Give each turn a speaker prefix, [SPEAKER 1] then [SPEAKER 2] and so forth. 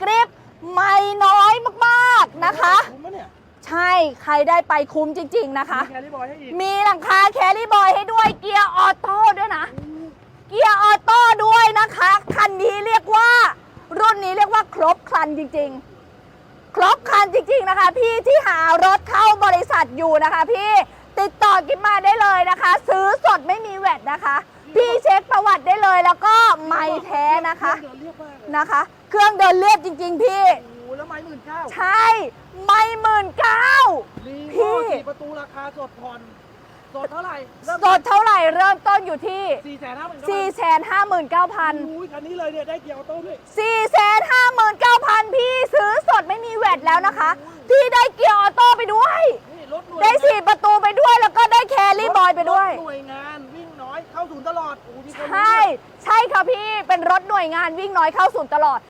[SPEAKER 1] กริปใหม่น้อยมากๆนะคะ
[SPEAKER 2] คุ้มปะเนี่ย
[SPEAKER 1] ใช่ใครได้ไปคุ้มจริง ๆนะคะ
[SPEAKER 2] มีแคลรี่บอยให้อีก
[SPEAKER 1] มีหลังคาแครี่บอยให้ด้วยเกียร์ออโต้ด้วยนะ เกียร์ออโต้ด้วยนะคะ คันนี้เรียกว่า รุ่นนี้เรียกว่าครบครันจริง ๆ ครบครันจริง ๆนะคะ พี่ที่หารถเข้าบริษัทอยู่นะคะ พี่ติดต่อกิฟมาได้เลยนะคะ ซื้อสดไม่มีแวดนะคะ พี่เช็คประวัติได้เลยแล้วก็ไม่แท้ นะคะ
[SPEAKER 2] เดินเรียบมากเลย
[SPEAKER 1] นะคะ เครื่องเดินเรียบจริง ๆ พี่
[SPEAKER 2] โอ้โหแล้วไม้หมื่นเก้า
[SPEAKER 1] ใช่ ไม่หมื่นเก้า
[SPEAKER 2] รี
[SPEAKER 1] พี่
[SPEAKER 2] โวสี่ประตูราคาสดผ่อนสดเท่าไหร่เริ่ม
[SPEAKER 1] สดเท่าไหร่เริ่มต้นอยู่ที่
[SPEAKER 2] สี่แสนห้าหมื่น
[SPEAKER 1] 459,000
[SPEAKER 2] อุ้ยคันนี้เลยเนี่ยได้เกียร์ออโต้ด้วย
[SPEAKER 1] 459,000 พี่ซื้อสดไม่มีแวดแล้วนะคะ พี่ได้เกียร์ออโต้ไปด้วย
[SPEAKER 2] นี่รถหน่วย
[SPEAKER 1] ได้สี่ประตูไปด้วยแล้วก็ได้แครี่บอยไปด้วย
[SPEAKER 2] รถหน่วยงานวิ่งน้อยเข้าศูนย์ตลอดโอ้โหมีคนรู้
[SPEAKER 1] ใช่ใช่ ค่ะพี่ เป็นรถหน่วยงานวิ่งน้อยเข้าศูนย์ตลอด